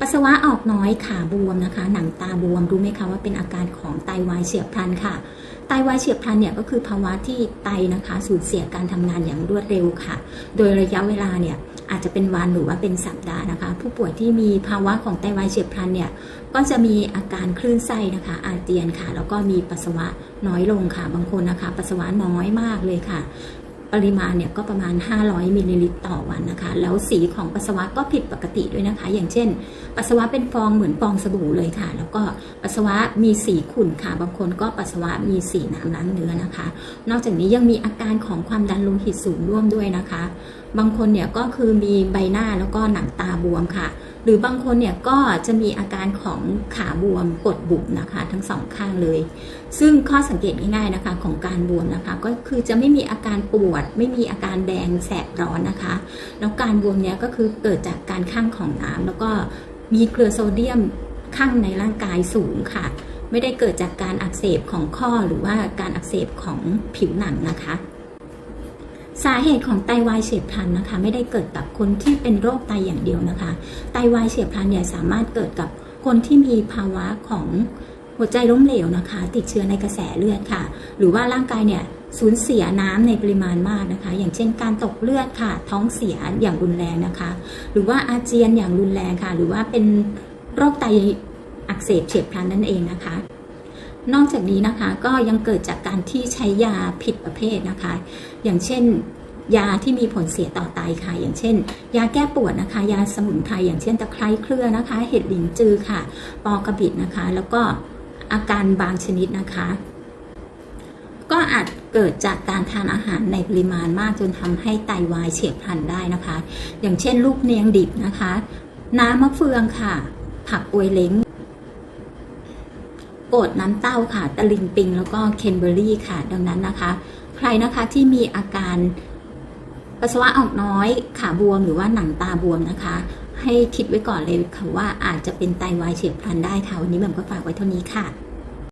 ปัสสาวะออกน้อยขาบวมนะคะ หนังตาบวมรู้ไหมคะว่าเป็นอาการของไตวายเฉียบพลันค่ะ ไตวายเฉียบพลันเนี่ยก็คือภาวะที่ไตนะคะสูญเสียการทำงานอย่างรวดเร็วค่ะ โดยระยะเวลาเนี่ยอาจจะเป็นวันหรือว่าเป็นสัปดาห์นะคะ ผู้ป่วยที่มีภาวะของไตวายเฉียบพลันเนี่ยก็จะมีอาการคลื่นไส้นะคะ อาเจียนค่ะ แล้วก็มีปัสสาวะน้อยลงค่ะ บางคนนะคะ ปัสสาวะน้อยมากเลยค่ะ ปริมาณเนี่ยก็ประมาณ 500มิลลิลิตรต่อวันนะคะ แล้วสีของปัสสาวะก็ผิดปกติด้วยนะคะ อย่างเช่น ปัสสาวะเป็นฟองเหมือนฟองสบู่เลยค่ะ แล้วก็ปัสสาวะมีสีขุ่นค่ะ บางคนก็ปัสสาวะมีสีน้ำล้างเนื้อนะคะ นอกจากนี้ยังมีอาการของความดันโลหิตสูงร่วมด้วยนะคะ บางคนเนี่ยก็คือมีใบหน้าแล้วก็หนังตาบวมค่ะ หรือบางคนเนี่ยก็จะมีอาการของขาบวมกดบุบนะคะ ทั้งสองข้างเลย ซึ่งข้อสังเกตง่ายๆนะคะของการบวมนะคะ ก็คือจะไม่มีอาการปวด ไม่มีอาการแดงแสบร้อนนะคะ แล้วการบวมเนี้ยก็คือเกิดจากการข้างของน้ำแล้วก็มีเกลือโซเดียมข้างในร่างกายสูงค่ะ ไม่ได้เกิดจากการอักเสบของข้อหรือว่าการอักเสบของผิวหนังนะคะ สาเหตุของไตวายเฉียบพลันนะคะ ไม่ได้เกิดกับคนที่เป็นโรคไตอย่างเดียวนะคะ ไตวายเฉียบพลันเนี่ยสามารถเกิดกับคนที่มีภาวะของหัวใจล้มเหลวนะคะ ติดเชื้อในกระแสเลือดค่ะ หรือว่าร่างกายเนี่ยสูญเสียน้ำในปริมาณมากนะคะ อย่างเช่นการตกเลือดค่ะ ท้องเสียอย่างรุนแรงนะคะ หรือว่าอาเจียนอย่างรุนแรงค่ะ หรือว่าเป็นโรคไตอักเสบเฉียบพลันนั่นเองนะคะ นอกจากนี้นะคะก็ยังเกิดจากการที่ใช้ยาผิดประเภทนะคะ อย่างเช่นยาที่มีผลเสียต่อไตค่ะ อย่างเช่น ยาแก้ปวดนะคะ ยาสมุนไพรอย่างเช่นตะไคร้เครือนะคะ เห็ดหลินจือค่ะ ปอกระบิดนะคะ แล้วก็อาการบางชนิดนะคะ ก็อาจเกิดจากการทานอาหารในปริมาณมากจนทำให้ไตวายเฉียบพลันได้นะคะ อย่างเช่น ลูกเนียงดิบนะคะ น้ำมะเฟืองค่ะ ผักอวยเล้ง โกดน้ำเต้าค่ะ ตะลิงปิง แล้วก็เคนเบอร์รี่ค่ะ ดังนั้นนะคะ ใครนะคะที่มีอาการปัสสาวะออกน้อยขาบวมหรือว่าหนังตาบวมนะคะ ให้คิดไว้ก่อนเลยค่ะว่าอาจจะเป็นไตวายเฉียบพลันได้ค่ะ วันนี้แหม่มก็ฝากไว้เท่านี้ค่ะ